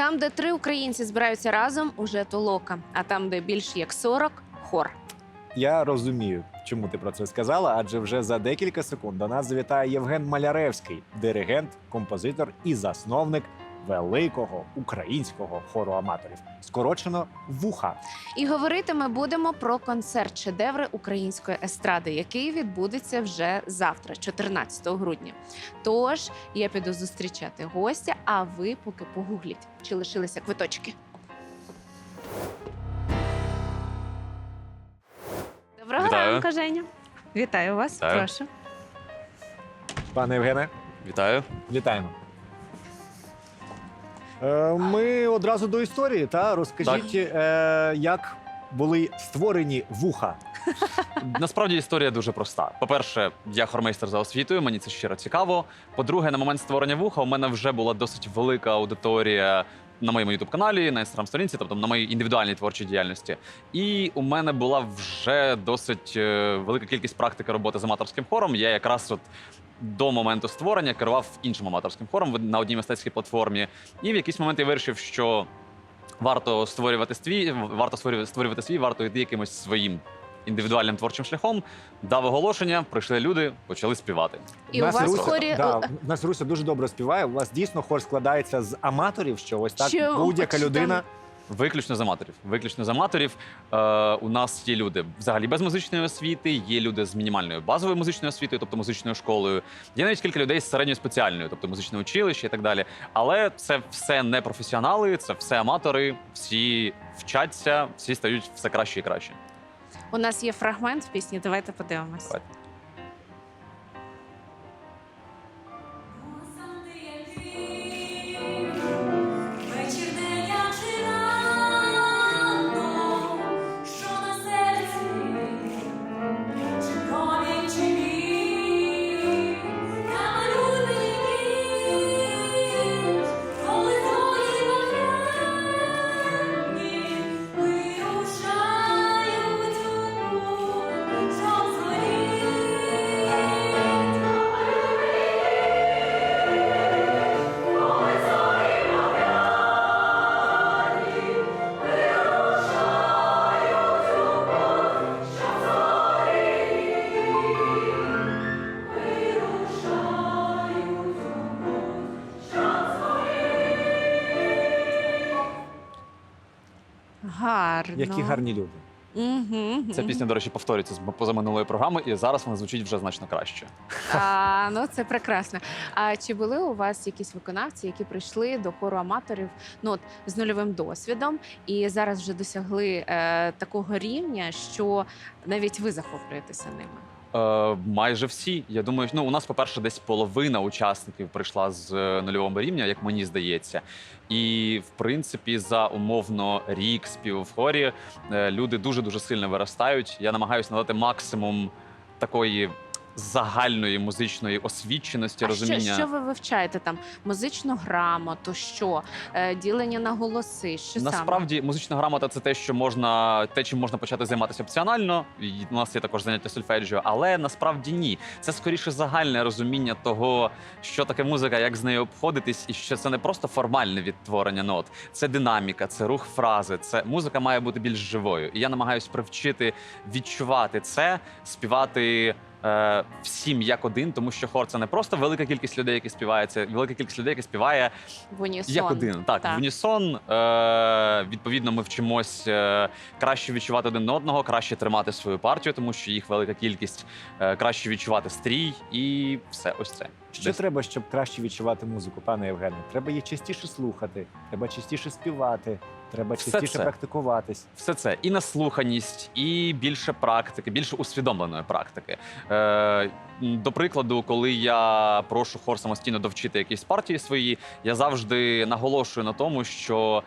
Там, де три українці збираються разом, уже толока. А там, де більш як 40 – хор. Я розумію, чому ти про це сказала, адже вже за декілька секунд до нас завітає Євген Маляревський, диригент, композитор і засновник великого українського хору аматорів, скорочено вуха. І говорити ми будемо про концерт шедеври української естради, який відбудеться вже завтра, 14 грудня. Тож я піду зустрічати гостя, а ви поки погугліть, чи лишилися квиточки. Доброго Вітаю. ранку, Женя. Вітаю вас. Вітаю. Прошу. Пане Євгене, Вітаю. вітаємо. Е, Ми одразу до історії. Та розкажіть, е, як були створені вуха. Насправді історія дуже проста. По-перше, я хормейстер за освітою, мені це щиро цікаво. По-друге, на момент створення вуха у мене вже була досить велика аудиторія на моєму ютуб каналі, на інстаграм сторінці, тобто на моїй індивідуальній творчій діяльності. І у мене була вже досить е, велика кількість практики роботи з аматорським хором. Я якраз от. До моменту створення керував іншим аматорським хором на одній мистецькій платформі. І в якийсь момент я вирішив, що варто створювати свій, варто створювати свій, варто йти якимось своїм індивідуальним творчим шляхом. Дав оголошення, прийшли люди, почали співати. І у вас в Руся, хорі да, в нас Руся дуже добре співає. У вас дійсно хор складається з аматорів, що ось так Що, будь-яка людина. Виключно з аматорів. Виключно з аматорів. Е, у нас є люди взагалі без музичної освіти, є люди з мінімальною базовою музичною освітою, тобто музичною школою. Є навіть кілька людей з середньою спеціальною, тобто музичне училище і так далі. Але це все не професіонали, це все аматори, всі вчаться, всі стають все краще і краще. У нас є фрагмент в пісні. Давайте подивимось. Гарно. Які гарні люди. Угу, Ця пісня, до речі, повторюється з позаминулої програми, і зараз вона звучить вже значно краще. А, ну це прекрасно. А чи були у вас якісь виконавці, які прийшли до хору аматорів ну, от, з нульовим досвідом і зараз вже досягли е, такого рівня, що навіть ви захоплюєтеся ними? Е, майже всі. Я думаю, ну у нас, по-перше, десь половина учасників прийшла з е, нульового рівня, як мені здається. І в принципі, за умовно рік співу в хорі е, люди дуже дуже сильно виростають. Я намагаюся надати максимум такої загальної музичної освіченості, А розуміння. що, що ви вивчаєте там? Музичну грамоту, що е, ділення на голоси? Що саме? Насправді музична грамота це те, що можна, те, чим можна почати займатися опціонально. І у нас є також заняття сольфеджіо, але насправді ні. Це скоріше загальне розуміння того, що таке музика, як з нею обходитись, і що це не просто формальне відтворення нот, це динаміка, це рух фрази. Це музика має бути більш живою. І я намагаюся привчити відчувати це, співати. Е, Всім як один, тому що хор це не просто велика кількість людей, які співають, це велика кількість людей, які співає в унісон. як один, так, Так. в унісон. Е, відповідно, ми вчимось е, краще відчувати один одного, краще тримати свою партію, тому що їх велика кількість, е, краще відчувати стрій і все ось це. Що Десь. треба, щоб краще відчувати музику, пане Євгене? Треба її частіше слухати, треба частіше співати, треба Все частіше це. практикуватись. Все це і наслуханість, і більше практики, більше усвідомленої практики. Е, до прикладу, коли я прошу хор самостійно довчити якісь партії свої, я завжди наголошую на тому, що.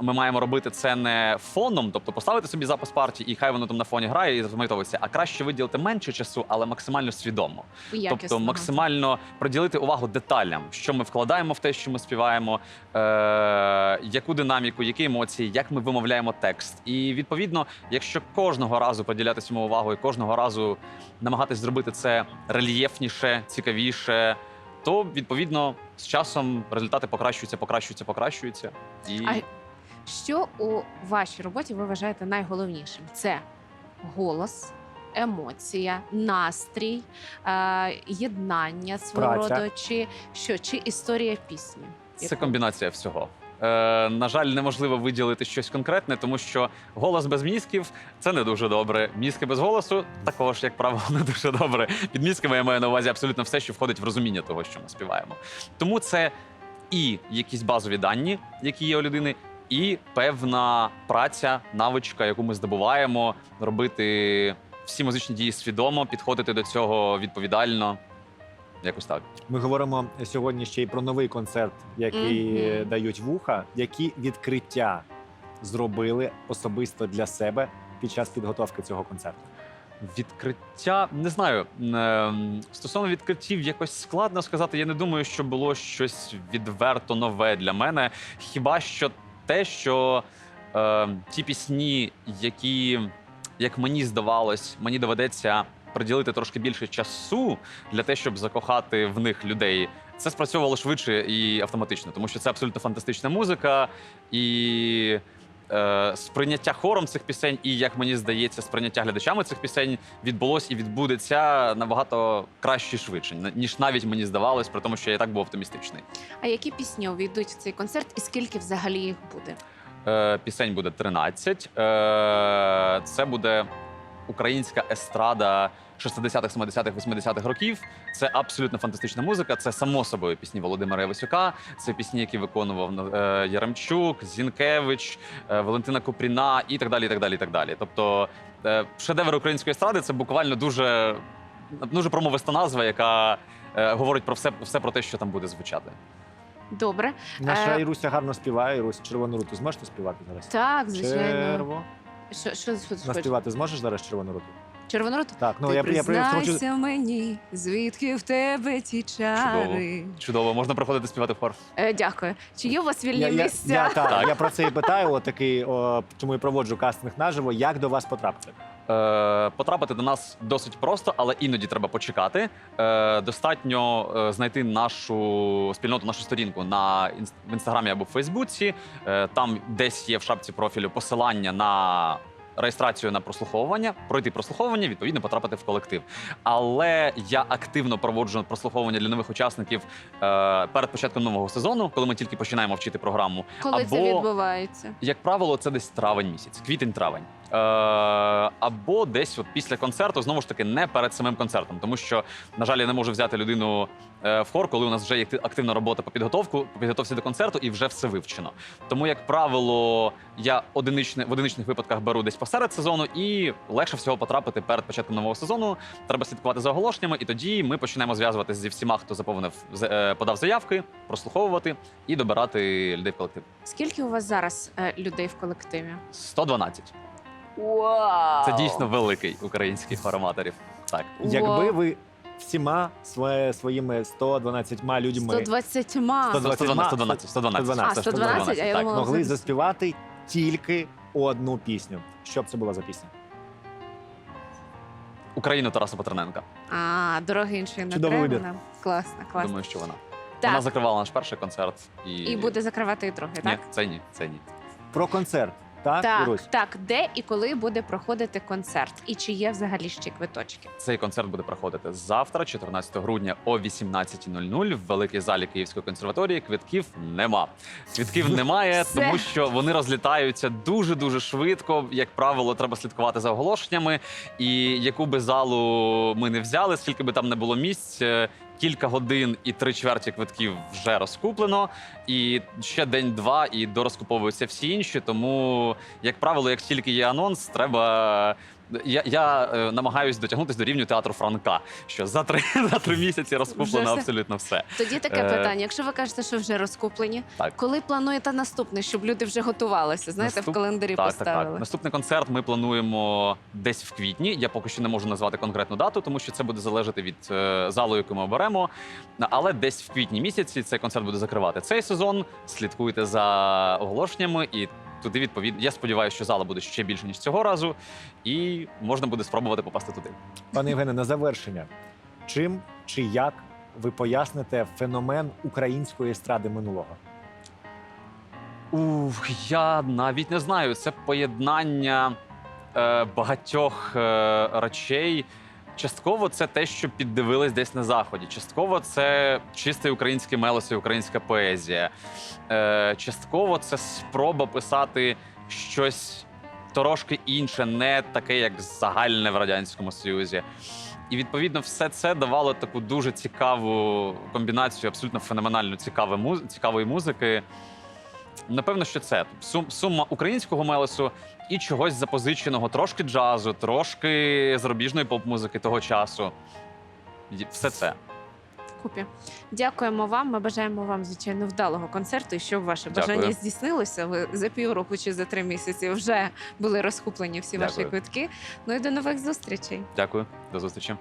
Ми маємо робити це не фоном, тобто поставити собі запис партії, і хай воно там на фоні грає і запам'ятовується, а краще виділити менше часу, але максимально свідомо. Тобто максимально приділити увагу деталям, що ми вкладаємо в те, що ми співаємо, е- яку динаміку, які емоції, як ми вимовляємо текст. І відповідно, якщо кожного разу приділяти цьому увагу і кожного разу намагатись зробити це рельєфніше, цікавіше. то відповідно з часом результати покращуються, покращуються, покращуються. І А що у вашій роботі ви вважаєте найголовнішим? Це голос, емоція, настрій, е, єднання свого Праця. роду, чи що, чи історія пісні? Це Яку? комбінація всього. Е, на жаль, неможливо виділити щось конкретне, тому що голос без мізків це не дуже добре. Мізки без голосу також, як правило, не дуже добре. Під мізками я маю на увазі абсолютно все, що входить в розуміння того, що ми співаємо. Тому це і якісь базові дані, які є у людини, і певна праця, навичка, яку ми здобуваємо, робити всі музичні дії свідомо, підходити до цього відповідально. Якось так. Ми говоримо сьогодні ще й про новий концерт, який Мгм. дають вуха. Які відкриття зробили особисто для себе під час підготовки цього концерту? Відкриття не знаю. Ем, Стосовно відкриттів, якось складно сказати. Я не думаю, що було щось відверто нове для мене. Хіба що те, що е, ті пісні, які, як мені здавалось, мені доведеться приділити трошки більше часу для те, щоб закохати в них людей. Це спрацьовувало швидше і автоматично, тому що це абсолютно фантастична музика і сприйняття хором цих пісень, і як мені здається, сприйняття глядачами цих пісень відбулось і відбудеться набагато краще і швидше, ніж навіть мені здавалось, при тому, що я і так був оптимістичний. А які пісні увійдуть в цей концерт, і скільки взагалі їх буде? Е, пісень буде 13. Е, це буде українська естрада 60-х, 70-х, 80-х років. Це абсолютно фантастична музика. Це само собою пісні Володимира Євасюка. Це пісні, які виконував е, Яремчук, Зінкевич, е, Валентина Купріна і так далі. І так далі, і так далі. Тобто, е, шедевр української естради це буквально дуже, дуже промовиста назва, яка е, говорить про все, все про те, що там буде звучати. Добре, Наша Е, Іруся гарно співає. Ірусь, червону руту зможете співати зараз? так, звичайно. Черво. Що, що, що, що Наспівати зможеш зараз червону руту? Червонороту? Так, ну Ти я, я, я, хочу... мені, звідки в тебе ті чари. Чудово, можна приходити співати в хор. Е, дякую. Чи є у вас вільні Я, я, місця? я, так, Так. я про це і питаю. От такий, о, чому і проводжу кастинг наживо. Як до вас потрапити? Е, потрапити до нас досить просто, але іноді треба почекати. Е, достатньо е, знайти нашу спільноту, нашу сторінку на інс- в інстаграмі або в Фейсбуці. Е, там десь є в шапці профілю посилання на. Реєстрацію на прослуховування, пройти прослуховування, відповідно потрапити в колектив. Але я активно проводжу прослуховування для нових учасників е, перед початком нового сезону, коли ми тільки починаємо вчити програму. Коли це або- відбувається? Як правило, це десь травень місяць, квітень-травень. Е, або десь от після концерту, знову ж таки, не перед самим концертом, тому що, на жаль, я не можу взяти людину е, в хор, коли у нас вже є активна робота по підготовку, по підготовці до концерту, і вже все вивчено. Тому, як правило, я одиничне, в одиничних випадках беру десь посеред сезону, і легше всього потрапити перед початком нового сезону. Треба слідкувати за оголошеннями, і тоді ми починаємо зв'язуватися зі всіма, хто заповнив е, подав заявки, прослуховувати і добирати людей в колектив. Скільки у вас зараз людей в колективі? 112. Вау! Це дійсно великий український хор аматорів. Так. Якби ви всіма своє, своїми 112 людьми 120 120 112, 112, 112. А, 112, а я так. думала- могли заспівати тільки одну пісню. Що б це була за пісня? Україну Тараса Петрененка. А, дороги іншої не Чудовий треба вибір. нам. Класно, класно. Думаю, що вона. Так. Вона закривала наш перший концерт. І, І буде закривати і другий, Ні, так? це ні, це ні. Про концерт, так, Так, Ірусь? так, де і коли буде проходити концерт, і чи є взагалі ще квиточки? Цей концерт буде проходити завтра, 14 грудня о 18.00 в великій залі Київської консерваторії. Квитків нема. Квитків немає, Все. тому що вони розлітаються дуже дуже швидко. Як правило, треба слідкувати за оголошеннями. І яку би залу ми не взяли, скільки би там не було місць. Кілька годин і три чверті квитків вже розкуплено, і ще день-два, і дорозкуповуються всі інші. Тому, як правило, як тільки є анонс, треба я, я е, намагаюсь дотягнутися до рівню театру Франка, що за три, за три місяці розкуплено Вже все. абсолютно все. Тоді таке Е, питання. Якщо ви кажете, що вже розкуплені, Так. коли плануєте наступний, щоб люди вже готувалися? Знаєте, Наступ- в календарі Так, так, поставили. так. Наступний концерт ми плануємо десь в квітні. Я поки що не можу назвати конкретну дату, тому що це буде залежати від е, залу, яку ми оберемо. Але десь в квітні місяці цей концерт буде закривати цей сезон. Слідкуйте за оголошеннями і. Туди відповідно. Я сподіваюся, що зала буде ще більше ніж цього разу, і можна буде спробувати попасти туди. Пане Євгене, на завершення. Чим чи як ви поясните феномен української естради минулого? Ух, я навіть не знаю. Це поєднання е, багатьох е, речей. Частково це те, що піддивились десь на заході. Частково це чистий український мелос і українська поезія. Е, частково це спроба писати щось трошки інше, не таке, як загальне в радянському союзі. І відповідно все це давало таку дуже цікаву комбінацію, абсолютно феноменально цікавої, музики. Напевно, що це Сум, сума українського мелесу і чогось запозиченого, трошки джазу, трошки зарубіжної поп-музики того часу. Все це. Купі. Дякуємо вам. Ми бажаємо вам, звичайно, вдалого концерту, і щоб ваше Дякую. бажання здійснилося. Ви за півроку чи за три місяці вже були розкуплені всі ваші квитки. Ну і до нових зустрічей. Дякую, до зустрічі.